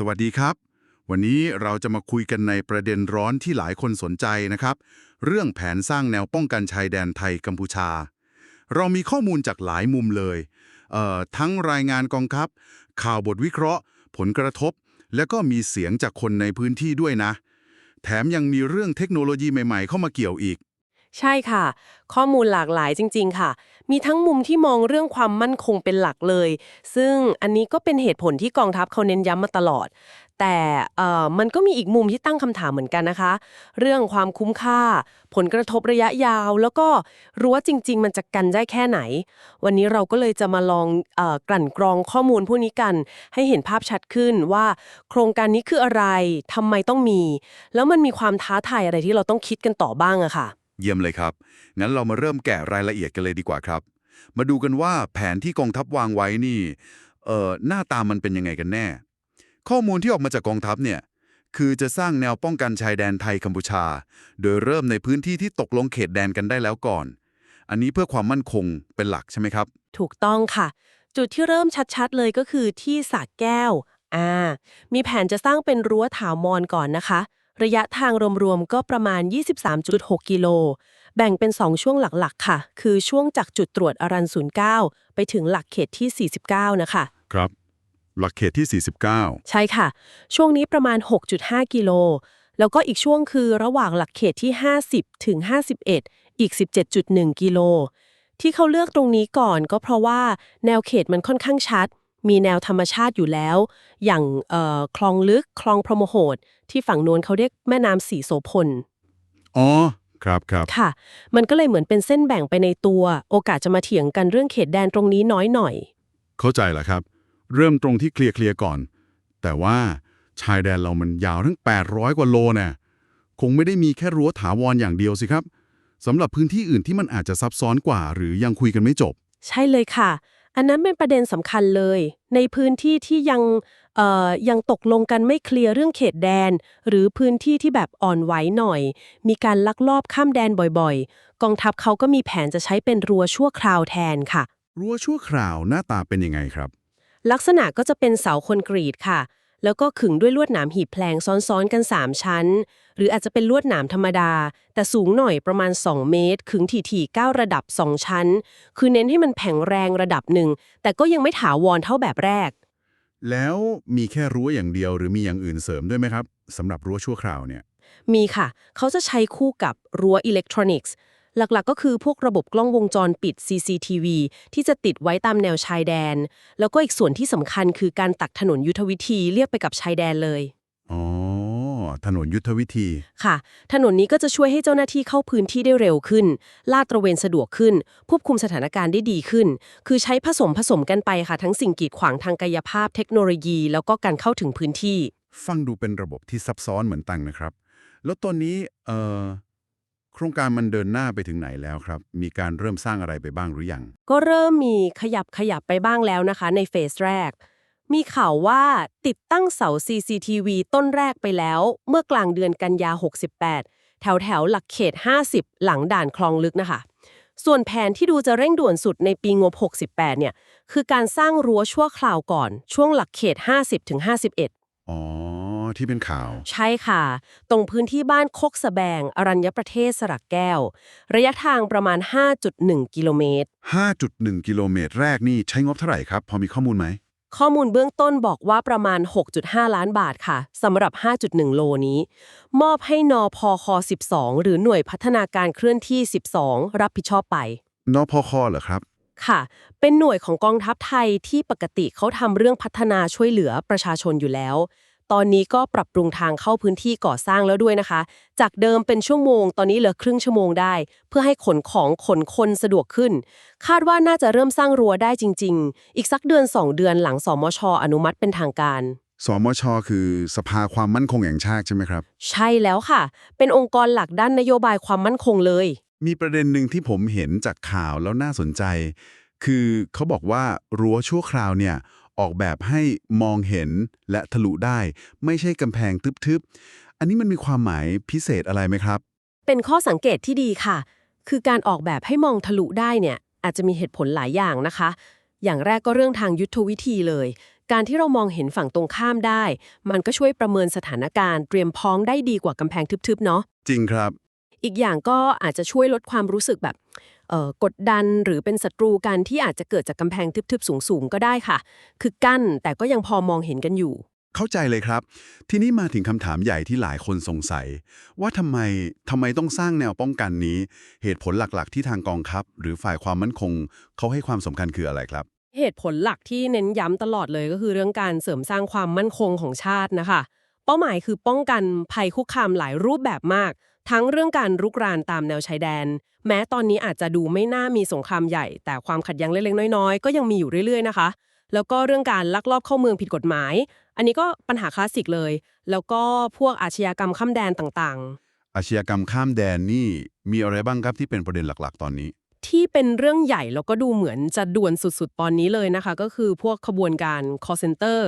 สวัสดีครับ วันนี้เราจะมาคุยกันในประเด็นร้อนที่หลายคนสนใจนะครับ เรื่องแผนสร้างแนวป้องกันชายแดนไทยกัมพูชา เรามีข้อมูลจากหลายมุมเลยเอ่อทั้งรายงานกองทัพ ข่าวบทวิเคราะห์ ผลกระทบ และก็มีเสียงจากคนในพื้นที่ด้วยนะ แถมยังมีเรื่องเทคโนโลยีใหม่ๆ เข้ามาเกี่ยวอีก ใช่ค่ะ ข้อมูลหลากหลายจริง ๆ ค่ะ มีทั้งมุมที่มองเรื่องความมั่นคงเป็นหลักเลย ซึ่งอันนี้ก็เป็นเหตุผลที่กองทัพเขาเน้นย้ำมาตลอด แต่เอ่อมันก็มีอีกมุมที่ตั้งคำถามเหมือนกันนะคะ เรื่องความคุ้มค่า ผลกระทบระยะยาว แล้วก็รู้ว่าจริง ๆ มันจะกันได้แค่ไหน วันนี้เราก็เลยจะมาลองเออกลั่นกรองข้อมูลพวกนี้กัน ให้เห็นภาพชัดขึ้นว่า โครงการนี้คืออะไรทำไมต้องมี แล้วมันมีความท้าทายอะไรที่เราต้องคิดกันต่อบ้างอะค่ะ เยี่ยมเลยครับ งั้นเรามาเริ่มแกะรายละเอียดกันเลยดีกว่าครับ มาดูกันว่าแผนที่กองทัพวางไว้นี่ เอ่อ หน้าตามันเป็นยังไงกันแน่ ข้อมูลที่ออกมาจากกองทัพเนี่ย คือจะสร้างแนวป้องกันชายแดนไทยกัมพูชา โดยเริ่มในพื้นที่ที่ตกลงเขตแดนกันได้แล้วก่อน อันนี้เพื่อความมั่นคงเป็นหลักใช่ไหมครับ ถูกต้องค่ะ จุดที่เริ่มชัดๆ เลยก็คือที่สระแก้ว อ่า มีแผนจะสร้างเป็นรั้วถาวรก่อนนะคะ ระยะทางรวมๆก็ประมาณ 23.6 กิโล แบ่งเป็น 2 ช่วงหลักๆ ค่ะ คือช่วงจากจุดตรวจอรัน09 ไปถึงหลักเขตที่ 49 นะคะ ครับ หลักเขตที่ 49 ใช่ค่ะ ช่วงนี้ประมาณ 6.5 กิโล แล้วก็อีกช่วงคือระหว่างหลักเขตที่ 50 ถึง 51 อีก 17.1 กิโล ที่เขาเลือกตรงนี้ก่อนก็เพราะว่าแนวเขตมันค่อนข้างชัด มีแนวธรรมชาติอยู่แล้ว อย่างเอ่อคลองลึกคลองพรหมโหด ที่ฝั่งโน้นเขาเรียกแม่น้ำสีโสพลอ๋อครับครับค่ะ มันก็เลยเหมือนเป็นเส้นแบ่งไปในตัว โอกาสจะมาเถียงกันเรื่องเขตแดนตรงนี้น้อยหน่อย เข้าใจแล้วครับ เริ่มตรงที่เคลียร์เคลียร์ก่อน แต่ว่าชายแดนเรามันยาวทั้ง 800 กว่าโลเนี่ยคงไม่ได้มีแค่รั้วถาวรอย่างเดียวสิครับสำหรับพื้นที่อื่นที่มันอาจจะซับซ้อนกว่า หรือยังคุยกันไม่จบ ใช่เลยค่ะ อันนั้นเป็นประเด็นสำคัญเลย ในพื้นที่ที่ยังเอ่อยังตกลงกันไม่เคลียร์เรื่องเขตแดน หรือพื้นที่ที่แบบอ่อนไหวหน่อย มีการลักลอบข้ามแดนบ่อยๆ กองทัพเขาก็มีแผนจะใช้เป็นรั้วชั่วคราวแทนค่ะ รั้วชั่วคราวหน้าตาเป็นยังไงครับ ลักษณะก็จะเป็นเสาคอนกรีตค่ะ แล้วก็ขึงด้วยลวดหนามหีบแพลงซ้อนๆกัน 3 ชั้น หรืออาจจะเป็นลวดหนามธรรมดา แต่สูงหน่อยประมาณ 2 เมตร ขึงถี่ๆ9ระดับ 2 ชั้น คือเน้นให้มันแข็งแรงระดับหนึ่ง แต่ก็ยังไม่ถาวรเท่าแบบแรก แล้วมีแค่รั้วอย่างเดียวหรือมีอย่างอื่นเสริมด้วยไหมครับสำหรับรั้วชั่วคราวเนี่ยมีค่ะ เขาจะใช้คู่กับรั้วอิเล็กทรอนิกส์ หลักๆก็คือพวกระบบกล้องวงจรปิด CCTV ที่จะติดไว้ตามแนวชายแดน แล้วก็อีกส่วนที่สำคัญคือการตักถนนยุทธวิธีเรียบไปกับชายแดนเลยอ๋อถนนยุทธวิธี ค่ะ ถนนนี้ก็จะช่วยให้เจ้าหน้าที่เข้าพื้นที่ได้เร็วขึ้น ลาดตระเวนสะดวกขึ้น ควบคุมสถานการณ์ได้ดีขึ้น คือใช้ผสมผสมกันไปค่ะ ทั้งสิ่งกีดขวางทางกายภาพเทคโนโลยี แล้วก็การเข้าถึงพื้นที่ ฟังดูเป็นระบบที่ซับซ้อนเหมือนตังนะครับ แล้วตอนนี้เอ่อ โครงการมันเดินหน้าไปถึงไหนแล้วครับ มีการเริ่มสร้างอะไรไปบ้างหรือยัง ก็เริ่มมีขยับขยับไปบ้างแล้วนะคะ ในเฟสแรก มีข่าวว่าติดตั้งเสา CCTV ต้นแรกไปแล้ว เมื่อกลางเดือนกันยา 68 แถวแถวหลักเขต 50 หลังด่านคลองลึกนะคะ ส่วนแผนที่ดูจะเร่งด่วนสุดในปีงบ 68 เนี่ย คือการสร้างรั้วชั่วคราวก่อน ช่วงหลักเขต 50ถึง51 อ๋อ ที่เป็นข่าว ใช่ค่ะ ตรงพื้นที่บ้านโคกสะแบง อรัญญประเทศสระแก้ว ระยะทางประมาณ 5.1 กิโลเมตร 5.1 กิโลเมตรแรกนี่ใช้งบเท่าไหร่ครับ พอมีข้อมูลไหม ข้อมูลเบื้องต้นบอกว่าประมาณ 6.5 ล้านบาทค่ะสำหรับ 5.1 โลนี้ มอบให้นอพอค12 หรือหน่วยพัฒนาการเคลื่อนที่ 12 รับผิดชอบไปนพคเหรอครับค่ะ เป็นหน่วยของกองทัพไทยที่ปกติเขาทำเรื่องพัฒนาช่วยเหลือประชาชนอยู่แล้ว ตอนนี้ก็ปรับปรุงทางเข้าพื้นที่ก่อสร้างแล้วด้วยนะคะ จากเดิมเป็นชั่วโมง ตอนนี้เหลือครึ่งชั่วโมงได้ เพื่อให้ขนของขนคนสะดวกขึ้น คาดว่าน่าจะเริ่มสร้างรั้วได้จริง ๆ อีกสักเดือน 2 เดือนหลังสมชอนุมัติเป็นทางการสมช คือสภาความมั่นคงแห่งชาติใช่ไหมครับ ใช่แล้วค่ะ เป็นองค์กรหลักด้านนโยบายความมั่นคงเลย มีประเด็นหนึ่งที่ผมเห็นจากข่าวแล้วน่าสนใจ คือเขาบอกว่ารั้วชั่วคราวเนี่ย ออกแบบให้มองเห็นและทะลุได้ ไม่ใช่กำแพงทึบๆ อันนี้มันมีความหมายพิเศษอะไรไหมครับ เป็นข้อสังเกตที่ดีค่ะ คือการออกแบบให้มองทะลุได้เนี่ย อาจจะมีเหตุผลหลายอย่างนะคะ อย่างแรกก็เรื่องทางยุทธวิธีเลย การที่เรามองเห็นฝั่งตรงข้ามได้ มันก็ช่วยประเมินสถานการณ์เตรียมพร้อมได้ดีกว่ากำแพงทึบๆ เนาะจริงครับ อีกอย่างก็อาจจะช่วยลดความรู้สึกแบบเอ่อ กดดันหรือเป็นศัตรูกันที่อาจจะเกิดจากกำแพงทึบๆ สูงๆ ก็ได้ค่ะ คือกั้นแต่ก็ยังพอมองเห็นกันอยู่ เข้าใจเลยครับ ทีนี้มาถึงคำถามใหญ่ที่หลายคนสงสัย ว่าทำไมทำไมต้องสร้างแนวป้องกันนี้ เหตุผลหลักๆ ที่ทางกองทัพ หรือฝ่ายความมั่นคง เขาให้ความสำคัญคืออะไรครับ เหตุผลหลักที่เน้นย้ำตลอดเลยก็คือเรื่องการเสริมสร้างความมั่นคงของชาตินะคะ เป้าหมายคือป้องกันภัยคุกคามหลายรูปแบบมาก ทั้งเรื่องการรุกรานตามแนวชายแดน แม้ตอนนี้อาจจะดูไม่น่ามีสงครามใหญ่ แต่ความขัดแย้งเล็กๆน้อยๆ ก็ยังมีอยู่เรื่อยๆนะคะ แล้วก็เรื่องการลักลอบเข้าเมืองผิดกฎหมาย อันนี้ก็ปัญหาคลาสสิกเลย แล้วก็พวกอาชญากรรมข้ามแดนต่างๆ อาชญากรรมข้ามแดนนี่มีอะไรบ้างครับที่เป็นประเด็นหลักๆ ตอนนี้ ที่เป็นเรื่องใหญ่แล้วก็ดูเหมือนจะด่วนสุดๆ ตอนนี้เลยนะคะ ก็คือพวกขบวนการ call center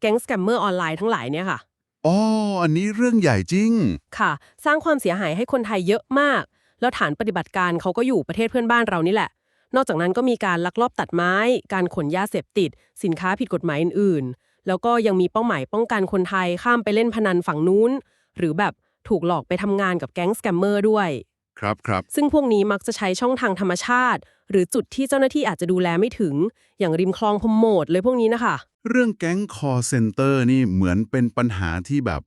แก๊งสแกมเมอร์ออนไลน์ทั้งหลายเนี่ยค่ะ อ๋ออันนี้เรื่องใหญ่จริง ค่ะ สร้างความเสียหายให้คนไทยเยอะมาก แล้วฐานปฏิบัติการเขาก็อยู่ประเทศเพื่อนบ้านเรานี่แหละ นอกจากนั้นก็มีการลักลอบตัดไม้ การขนยาเสพติด สินค้าผิดกฎหมายอื่นๆ แล้วก็ยังมีเป้าหมายป้องกันคนไทยข้ามไปเล่นพนันฝั่งนู้น หรือแบบถูกหลอกไปทำงานกับแก๊งสแกมเมอร์ด้วย ครับครับ ซึ่งพวกนี้มักจะใช้ช่องทางธรรมชาติ หรือจุดที่เจ้าหน้าที่อาจจะดูแลไม่ถึง อย่างริมคลองพมโหมดเลยพวกนี้นะคะ เรื่องแก๊งคอเซ c นเตอร์นี่เหมือนเป็นปัญหาที่แบบ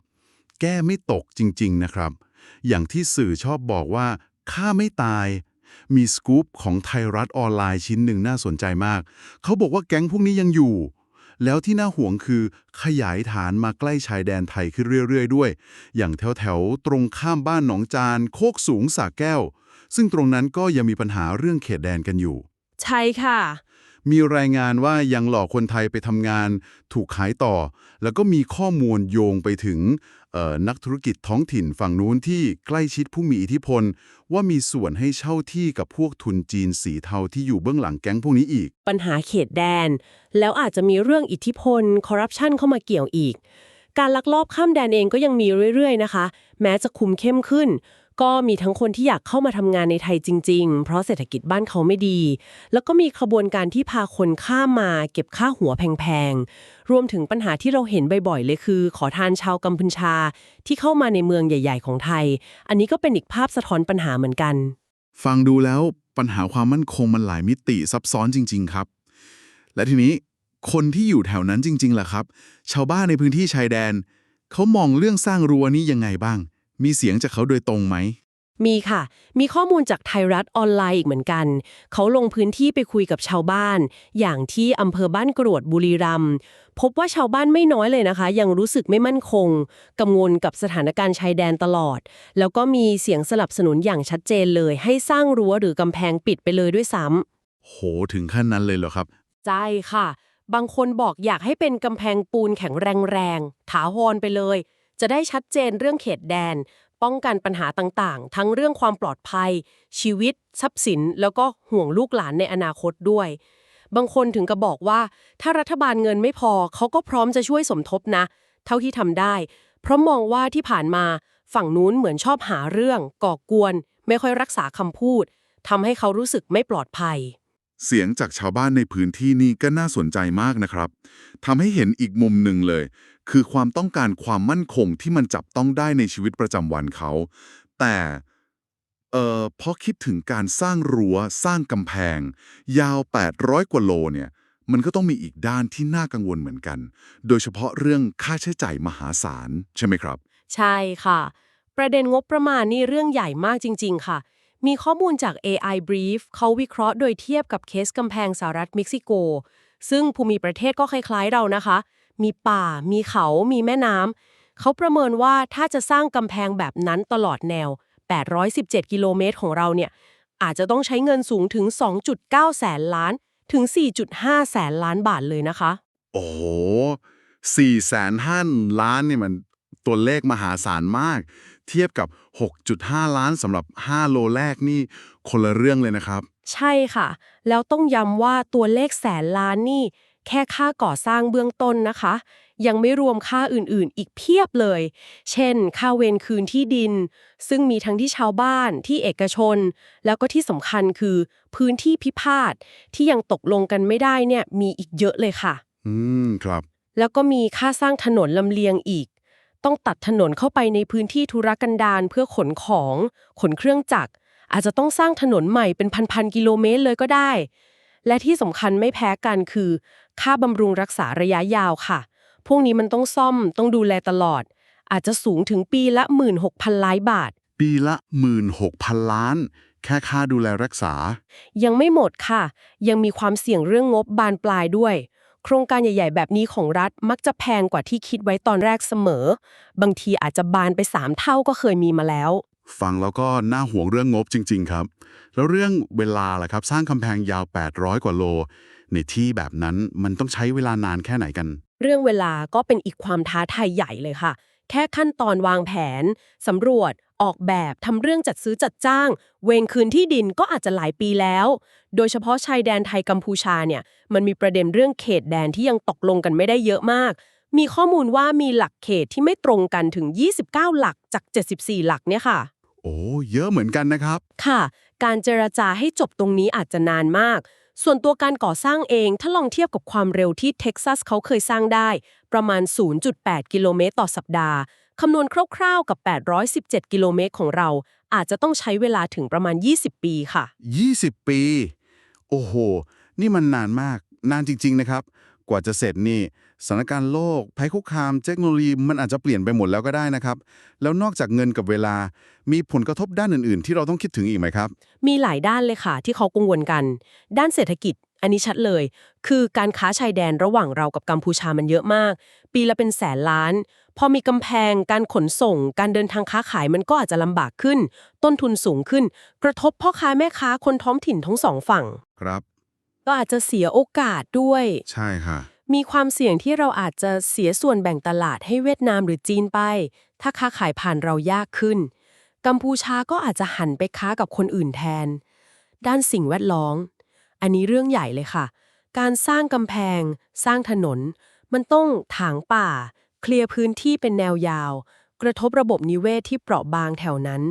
แก้ไม่ตกจริง ๆ นะครับ อย่างที่สื่อชอบบอกว่าฆ่าไม่ตาย มีสกู๊ปของไทยรัฐออนไลน์ชิ้นหนึ่งน่าสนใจมาก เขาบอกว่าแก๊งพวกนี้ยังอยู่ แล้วที่น่าห่วงคือขยายฐานมาใกล้ชายแดนไทยขึ้นเรื่อย ๆ ด้วย อย่างแถว ๆ ตรงข้ามบ้านหนองจาน โคกสูงสาแก้ว ซึ่งตรงนั้นก็ยังมีปัญหาเรื่องเขตแดนกันอยู่ ใช่ค่ะ มีรายงานว่ายังหลอกคนไทยไปทำงาน ถูกขายต่อ แล้วก็มีข้อมูลโยงไปถึงนักธุรกิจท้องถิ่นฝั่งนู้นที่ใกล้ชิดผู้มีอิทธิพล ว่ามีส่วนให้เช่าที่กับพวกทุนจีนสีเทาที่อยู่เบื้องหลังแก๊งพวกนี้อีก ปัญหาเขตแดน แล้วอาจจะมีเรื่องอิทธิพลคอร์รัปชันเข้ามาเกี่ยวอีก การลักลอบข้ามแดนเองก็ยังมีเรื่อยๆนะคะ แม้จะคุมเข้มขึ้น ก็มีทั้งคนที่อยากเข้ามาทำงานในไทยจริง ๆ เพราะเศรษฐกิจบ้านเขาไม่ดี แล้วก็มีขบวนการที่พาคนข้ามมาเก็บค่าหัวแพงๆ รวมถึงปัญหาที่เราเห็นบ่อยๆ เลยคือ ขอทานชาวกัมพูชา ที่เข้ามาในเมืองใหญ่ ๆ ของไทย อันนี้ก็เป็นอีกภาพสะท้อนปัญหาเหมือนกัน ฟังดูแล้วปัญหาความมั่นคงมันหลายมิติซับซ้อนจริง ๆ ครับ และทีนี้คนที่อยู่แถวนั้นจริงๆล่ะครับ ชาวบ้านในพื้นที่ชายแดน เขามองเรื่องสร้างรั้วนี้ยังไงบ้าง มีเสียงจากเขาโดยตรงไหม มีค่ะ มีข้อมูลจากไทยรัฐออนไลน์อีกเหมือนกัน เขาลงพื้นที่ไปคุยกับชาวบ้าน อย่างที่อำเภอบ้านกรวดบุรีรัมย์พบว่าชาวบ้านไม่น้อยเลยนะคะ ยังรู้สึกไม่มั่นคง กังวลกับสถานการณ์ชายแดนตลอด แล้วก็มีเสียงสนับสนุนอย่างชัดเจนเลย ให้สร้างรั้วหรือกำแพงปิดไปเลยด้วยซ้ำโหถึงขั้นนั้นเลยเหรอครับใช่ค่ะ บางคนบอกอยากให้เป็นกำแพงปูนแข็งแรงๆถาวรไปเลย จะได้ชัดเจนเรื่องเขตแดน ป้องกันปัญหาต่างๆ ทั้งเรื่องความปลอดภัย ชีวิต ทรัพย์สิน แล้วก็ห่วงลูกหลานในอนาคตด้วย บางคนถึงกับบอกว่า ถ้ารัฐบาลเงินไม่พอเขาก็พร้อมจะช่วยสมทบนะ เท่าที่ทำได้ เพราะมองว่าที่ผ่านมาฝั่งนู้นเหมือนชอบหาเรื่อง ก่อกวน ไม่ค่อยรักษาคำพูดทำให้เขารู้สึกไม่ปลอดภัย เสียงจากชาวบ้านในพื้นที่นี่ก็น่าสนใจมากนะครับทำให้เห็นอีกมุมหนึ่งเลย คือความต้องการความมั่นคงที่มันจับต้องได้ในชีวิตประจำวันเขา แต่เอ่อพอคิดถึงการสร้างรั้วสร้างกำแพง ยาว 800 กว่าโลเนี่ย มันก็ต้องมีอีกด้านที่น่ากังวลเหมือนกัน โดยเฉพาะเรื่องค่าใช้จ่ายมหาศาล ใช่ไหมครับ ใช่ค่ะ ประเด็นงบประมาณนี่เรื่องใหญ่มากจริง ๆ ค่ะ มีข้อมูลจาก AI Brief เขาวิเคราะห์โดยเทียบกับเคสกำแพงสหรัฐเม็กซิโก ซึ่งภูมิประเทศก็คล้ายๆเรานะคะ มีป่า มีเขา มีแม่น้ำ เขาประเมินว่าถ้าจะสร้างกำแพงแบบนั้นตลอดแนว 817 กิโลเมตรของเราเนี่ย อาจจะต้องใช้เงินสูงถึง 2.9 แสนล้าน ถึง 4.5 แสนล้านบาทเลยนะคะ โอ้โหสี่แสนห้าล้านเนี่ยมันตัวเลขมหาศาลมาก เทียบกับ 6.5 ล้านสำหรับ 5 โลแรกนี่คนละเรื่องเลยนะครับ ใช่ค่ะ แล้วต้องย้ำว่าตัวเลขแสนล้านนี่ แค่ค่าก่อสร้างเบื้องต้นนะคะ ยังไม่รวมค่าอื่นๆ อีกเพียบเลย เช่น ค่าเวรคืนที่ดิน ซึ่งมีทั้งที่ชาวบ้านที่เอกชน แล้วก็ที่สำคัญคือ พื้นที่พิพาทที่ยังตกลงกันไม่ได้เนี่ยมีอีกเยอะเลยค่ะ อืม ครับ แล้วก็มีค่าสร้างถนนลำเลียงอีก ต้องตัดถนนเข้าไปในพื้นที่ธุรกันดารเพื่อขนของ ขนเครื่องจักร อาจจะต้องสร้างถนนใหม่เป็นพันๆกิโลเมตรเลยก็ได้ และที่สำคัญไม่แพ้กันคือ ค่าบำรุงรักษาระยะยาวค่ะ พวกนี้มันต้องซ่อมต้องดูแลตลอด อาจจะสูงถึงปีละ 16,000 ล้านบาท ปีละ 16,000 ล้าน แค่ค่าดูแลรักษา ยังไม่หมดค่ะ ยังมีความเสี่ยงเรื่องงบบานปลายด้วย โครงการใหญ่ ๆ แบบนี้ของรัฐมักจะแพงกว่าที่คิดไว้ตอนแรกเสมอ บางทีอาจจะบานไป 3 เท่าก็เคยมีมาแล้ว ฟังแล้วก็น่าห่วงเรื่องงบจริง ๆ ครับ แล้วเรื่องเวลาล่ะครับ สร้างกำแพงยาว 800 กว่าโล ในที่แบบนั้นมันต้องใช้เวลานานแค่ไหนกัน เรื่องเวลาก็เป็นอีกความท้าทายใหญ่เลยค่ะ แค่ขั้นตอนวางแผนสำรวจ ออกแบบทำเรื่องจัดซื้อจัดจ้าง เวงคืนที่ดินก็อาจจะหลายปีแล้ว โดยเฉพาะชายแดนไทยกัมพูชาเนี่ยมันมีประเด็นเรื่องเขตแดนที่ยังตกลงกันไม่ได้เยอะมาก มีข้อมูลว่ามีหลักเขตที่ไม่ตรงกันถึง 29 หลักจาก 74 หลักเนี่ยค่ะ โอ้เยอะเหมือนกันนะครับ ค่ะ การเจรจาให้จบตรงนี้อาจจะนานมาก ส่วนตัวการก่อสร้างเองถ้าลองเทียบกับความเร็วที่เท็กซัสเขาเคยสร้างได้ ประมาณ 0.8 กิโลเมตรต่อสัปดาห์ คำนวณคร่าวๆกับ 817 กิโลเมตรของเรา อาจจะต้องใช้เวลาถึงประมาณ 20 ปีค่ะ 20 ปี โอ้โห นี่มันนานมาก นานจริง ๆ นะครับ กว่าจะเสร็จนี่สถานการณ์โลก ภัยคุกคาม เทคโนโลยีมันอาจจะเปลี่ยนไปหมดแล้วก็ได้นะครับ แล้วนอกจากเงินกับเวลา มีผลกระทบด้านอื่นๆ ที่เราต้องคิดถึงอีกไหมครับ มีหลายด้านเลยค่ะที่เขากังวลกัน ด้านเศรษฐกิจ อันนี้ชัดเลย คือการค้าชายแดนระหว่างเรากับกัมพูชามันเยอะมาก ปีละเป็นแสนล้าน พอมีกำแพงการขนส่ง การเดินทางค้าขายมันก็อาจจะลำบากขึ้น ต้นทุนสูงขึ้น กระทบพ่อค้าแม่ค้าคนท้องถิ่นทั้งสองฝั่ง ครับ ก็อาจจะเสียโอกาสด้วย ใช่ค่ะ มีความเสี่ยงที่เราอาจจะเสียส่วนแบ่งตลาดให้เวียดนามหรือจีนไป ถ้าค้าขายผ่านเรายากขึ้น กัมพูชาก็อาจจะหันไปค้ากับคนอื่นแทน ด้านสิ่งแวดล้อมอันนี้เรื่องใหญ่เลยค่ะ การสร้างกำแพง สร้างถนน มันต้องถางป่า เคลียร์พื้นที่เป็นแนวยาว กระทบระบบนิเวศที่เปราะบางแถวนั้น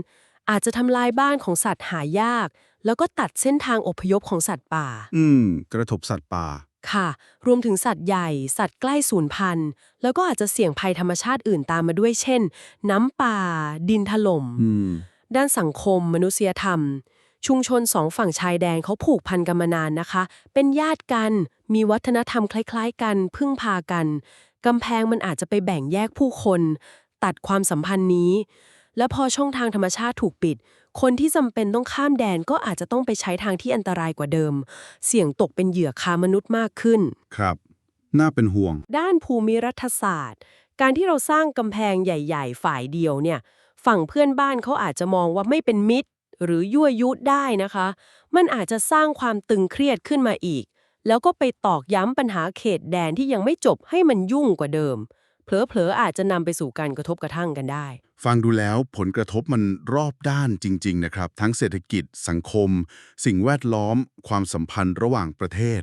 อาจจะทำลายบ้านของสัตว์หายาก แล้วก็ตัดเส้นทางอพยพของสัตว์ป่า อืม กระทบสัตว์ป่า ค่ะ รวมถึงสัตว์ใหญ่ สัตว์ใกล้สูญพันธุ์ แล้วก็อาจจะเสี่ยงภัยธรรมชาติอื่นตามมาด้วยเช่น น้ำป่า ดินถล่มอืมด้านสังคม มนุษยธรรม ชุมชนสองฝั่งชายแดนเขาผูกพันกันมานานนะคะ เป็นญาติกัน มีวัฒนธรรมคล้าย ๆ กัน พึ่งพากัน กำแพงมันอาจจะไปแบ่งแยกผู้คน ตัดความสัมพันธ์นี้ และพอช่องทางธรรมชาติถูกปิด คนที่จำเป็นต้องข้ามแดนก็อาจจะต้องไปใช้ทางที่อันตรายกว่าเดิม เสี่ยงตกเป็นเหยื่อค้ามนุษย์มากขึ้น ครับ น่าเป็นห่วง ด้านภูมิรัฐศาสตร์ การที่เราสร้างกำแพงใหญ่ ๆ ฝ่ายเดียวเนี่ย ฝั่งเพื่อนบ้านเขาอาจจะมองว่าไม่เป็นมิตร หรือยั่วยุได้นะคะ มันอาจจะสร้างความตึงเครียดขึ้นมาอีก แล้วก็ไปตอกย้ำปัญหาเขตแดนที่ยังไม่จบให้มันยุ่งกว่าเดิม เผลอๆอาจจะนำไปสู่การกระทบกระทั่งกันได้ ฟังดูแล้วผลกระทบมันรอบด้านจริง ๆ นะครับ ทั้งเศรษฐกิจ สังคม สิ่งแวดล้อม ความสัมพันธ์ระหว่างประเทศ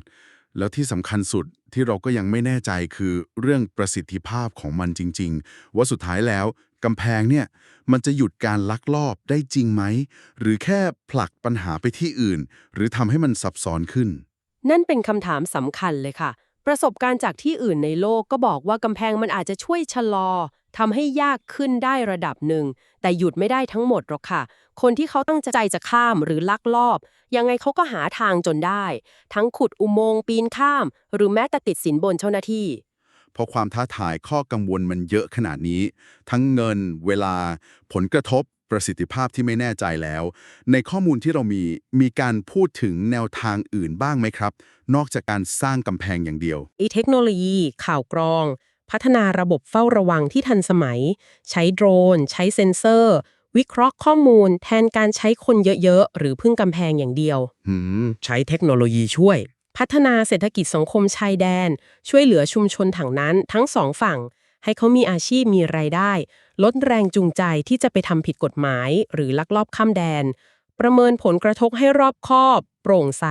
แล้วที่สำคัญสุดที่เราก็ยังไม่แน่ใจคือเรื่องประสิทธิภาพของมันจริง ๆ ว่าสุดท้ายแล้วกำแพงเนี่ยมันจะหยุดการลักลอบได้จริงไหม หรือแค่ผลักปัญหาไปที่อื่น หรือทำให้มันซับซ้อนขึ้น นั่นเป็นคำถามสำคัญเลยค่ะ ประสบการณ์จากที่อื่นในโลกก็บอกว่ากำแพงมันอาจจะช่วยชะลอทำให้ยากขึ้นได้ระดับหนึ่ง แต่หยุดไม่ได้ทั้งหมดหรอกค่ะ คนที่เขาตั้งใจจะข้ามหรือลักลอบ ยังไงเขาก็หาทางจนได้ ทั้งขุดอุโมงค์ปีนข้าม หรือแม้แต่ติดสินบนเจ้าหน้าที่ เพราะความท้าทายข้อกังวลมันเยอะขนาดนี้ ทั้งเงิน เวลา ผลกระทบ ประสิทธิภาพที่ไม่แน่ใจแล้ว ในข้อมูลที่เรามีมีการพูดถึงแนวทางอื่นบ้างไหมครับ นอกจากการสร้างกำแพงอย่างเดียวอีเทคโนโลยี ข่าวกรอง พัฒนาระบบเฝ้าระวังที่ทันสมัย ใช้โดรน ใช้เซ็นเซอร์ วิเคราะห์ข้อมูล แทนการใช้คนเยอะๆ หรือพึ่งกำแพงอย่างเดียว หืมใช้เทคโนโลยีช่วย พัฒนาเศรษฐกิจสังคมชายแดน ช่วยเหลือชุมชนถังนั้นทั้งสองฝั่ง ให้เขามีอาชีพมีไรายได้ ลดแรงจูงใจที่จะไปทำผิดกฎหมาย หรือลักลอบข้ามแดน ประเมินผลกระทบให้รอบคอบ โปร่งใส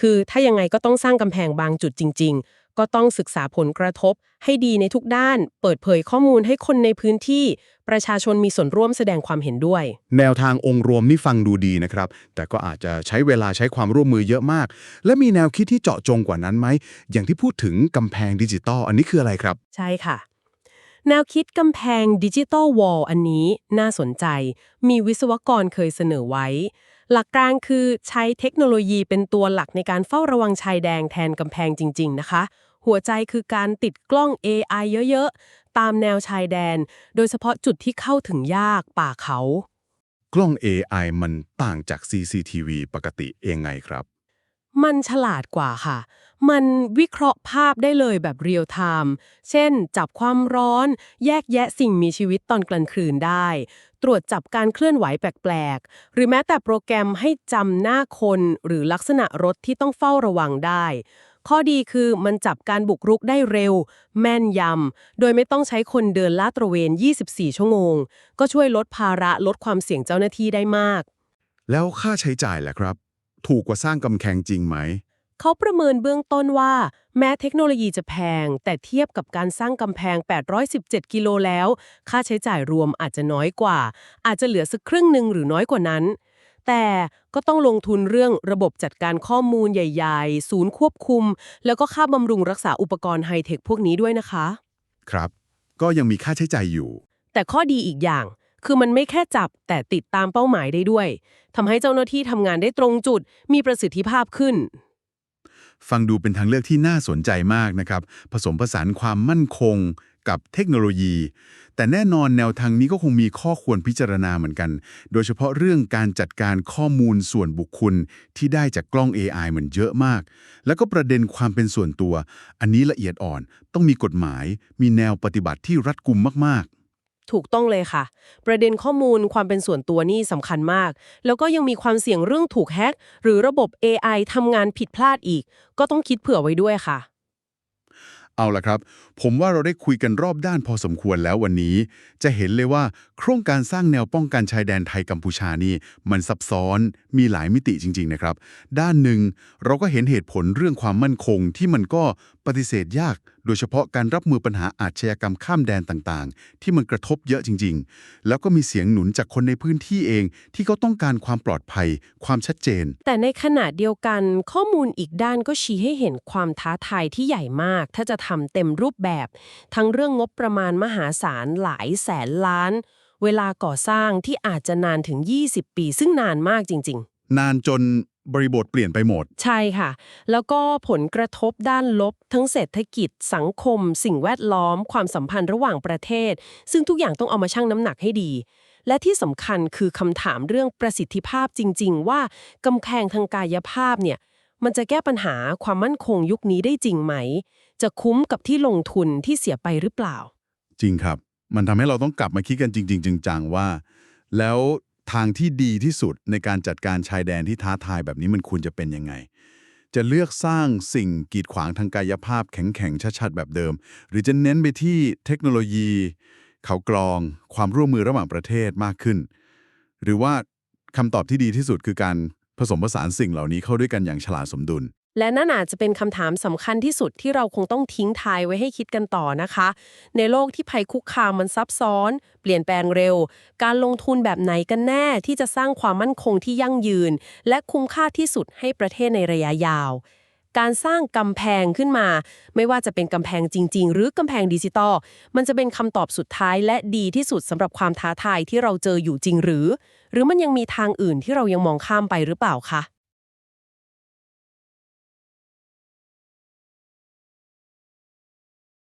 คือถ้ายังไงก็ต้องสร้างกำแพงบางจุดจริง ๆ ก็ต้องศึกษาผลกระทบให้ดีในทุกด้าน เปิดเผยข้อมูลให้คนในพื้นที่ ประชาชนมีส่วนร่วมแสดงความเห็นด้วย แนวทางองค์รวมนี่ฟังดูดีนะครับ แต่ก็อาจจะใช้เวลาใช้ความร่วมมือเยอะมาก และมีแนวคิดที่เจาะจงกว่านั้นไหมอย่างที่พูดถึงกำแพงดิจิตอลอันนี้คืออะไรครับ ใช่ค่ะ แนวคิดกำแพงดิจิ t a ลวอลอันนี้น่าสนใจ มีวิศวกรเคยเสนอไว้ หลักการคือใช้เทคโนโลยีเป็นตัวหลักในการเฝ้าระวังชายแดงแทนกำแพงจริง ๆ นะคะ หัวใจคือการติดกล้อง AI เยอะ ๆ ตามแนวชายแดน โดยเฉพาะจุดที่เข้าถึงยากป่าเขา กล้อง AI มันต่างจาก CCTV ปกติเองไงครับ มันฉลาดกว่าค่ะ มันวิเคราะห์ภาพได้เลยแบบเรียลไทม์ เช่น จับความร้อน แยกแยะสิ่งมีชีวิตตอนกลางคืนได้ ตรวจจับการเคลื่อนไหวแปลกๆ หรือแม้แต่โปรแกรมให้จำหน้าคนหรือลักษณะรถที่ต้องเฝ้าระวังได้ ข้อดีคือมันจับการบุกรุกได้เร็ว แม่นยำ โดยไม่ต้องใช้คนเดินลาดตระเวน 24 ชั่วโมง ก็ช่วยลดภาระลดความเสี่ยงเจ้าหน้าที่ได้มาก แล้วค่าใช้จ่ายล่ะครับ ถูกกว่าสร้างกำแพงจริงไหม เขาประเมินเบื้องต้นว่า แม้เทคโนโลยีจะแพง แต่เทียบกับการสร้างกำแพง 817 กิโลแล้ว ค่าใช้จ่ายรวมอาจจะน้อยกว่า อาจจะเหลือสักครึ่งหนึ่งหรือน้อยกว่านั้น แต่ก็ต้องลงทุนเรื่องระบบจัดการข้อมูลใหญ่ ๆ ศูนย์ควบคุม แล้วก็ค่าบำรุงรักษาอุปกรณ์ไฮเทคพวกนี้ด้วยนะคะ ครับ ก็ยังมีค่าใช้จ่ายอยู่ แต่ข้อดีอีกอย่าง คือมันไม่แค่จับแต่ติดตามเป้าหมายได้ด้วยทำให้เจ้าหน้าที่ทำงานได้ตรงจุด มีประสิทธิภาพขึ้น ฟังดูเป็นทางเลือกที่น่าสนใจมากนะครับ ผสมผสานความมั่นคงกับเทคโนโลยี แต่แน่นอนแนวทางนี้ก็คงมีข้อควรพิจารณาเหมือนกัน โดยเฉพาะเรื่องการจัดการข้อมูลส่วนบุคคลที่ได้จากกล้อง AI มันเยอะมาก แล้วก็ประเด็นความเป็นส่วนตัว อันนี้ละเอียดอ่อน ต้องมีกฎหมาย มีแนวปฏิบัติที่รัดกุมมาก ถูกต้องเลยค่ะ ประเด็นข้อมูลความเป็นส่วนตัวนี่สำคัญมาก แล้วก็ยังมีความเสี่ยงเรื่องถูกแฮ็กหรือระบบ AI ทำงานผิดพลาดอีก ก็ต้องคิดเผื่อไว้ด้วยค่ะ เอาละครับ ผมว่าเราได้คุยกันรอบด้านพอสมควรแล้ววันนี้ จะเห็นเลยว่าโครงการสร้างแนวป้องกันชายแดนไทยกัมพูชานี่ มันซับซ้อนมีหลายมิติจริง ๆ นะครับ ด้านหนึ่งเราก็เห็นเหตุผลเรื่องความมั่นคงที่มันก็ ปฏิเสธยาก โดยเฉพาะการรับมือปัญหาอาชญากรรมข้ามแดนต่างๆ ที่มันกระทบเยอะจริง ๆ แล้วก็มีเสียงหนุนจากคนในพื้นที่เอง ที่เขาต้องการความปลอดภัย ความชัดเจน แต่ในขณะเดียวกันข้อมูลอีกด้านก็ชี้ให้เห็นความท้าทายที่ใหญ่มาก ถ้าจะทำเต็มรูปแบบ ทั้งเรื่องงบประมาณมหาศาลหลายแสนล้าน เวลาก่อสร้างที่อาจจะนานถึง 20 ปี ซึ่งนานมากจริง ๆ นานจน บริบทเปลี่ยนไปหมด ใช่ค่ะ แล้วก็ผลกระทบด้านลบ ทั้งเศรษฐกิจ สังคม สิ่งแวดล้อม ความสัมพันธ์ระหว่างประเทศ ซึ่งทุกอย่างต้องเอามาชั่งน้ำหนักให้ดี และที่สำคัญคือคำถามเรื่องประสิทธิภาพจริง ๆ ว่ากำแพงทางกายภาพเนี่ยมันจะแก้ปัญหาความมั่นคงยุคนี้ได้จริงไหม จะคุ้มกับที่ลงทุนที่เสียไปหรือเปล่า จริงครับ มันทำให้เราต้องกลับมาคิดกันจริง ๆจังๆว่า แล้ว ทางที่ดีที่สุดในการจัดการชายแดนที่ท้าทายแบบนี้มันควรจะเป็นยังไง จะเลือกสร้างสิ่งกีดขวางทางกายภาพแข็งๆชัดๆแบบเดิม หรือจะเน้นไปที่เทคโนโลยี เขากรอง ความร่วมมือระหว่างประเทศมากขึ้น หรือว่าคำตอบที่ดีที่สุดคือการผสมผสานสิ่งเหล่านี้เข้าด้วยกันอย่างฉลาดสมดุล และนั่นอาจจะเป็นคำถามสำคัญที่สุดที่เราคงต้องทิ้งทายไว้ให้คิดกันต่อนะคะ ในโลกที่ภัยคุกคามมันซับซ้อน เปลี่ยนแปลงเร็ว การลงทุนแบบไหนกันแน่ที่จะสร้างความมั่นคงที่ยั่งยืน และคุ้มค่าที่สุดให้ประเทศในระยะยาว การสร้างกำแพงขึ้นมา ไม่ว่าจะเป็นกำแพงจริง ๆ หรือกำแพงดิจิตอลมันจะเป็นคำตอบสุดท้ายและดีที่สุดสำหรับความท้าทายที่เราเจออยู่จริงหรือ หรือมันยังมีทางอื่นที่เรายังมองข้ามไปหรือเปล่าคะ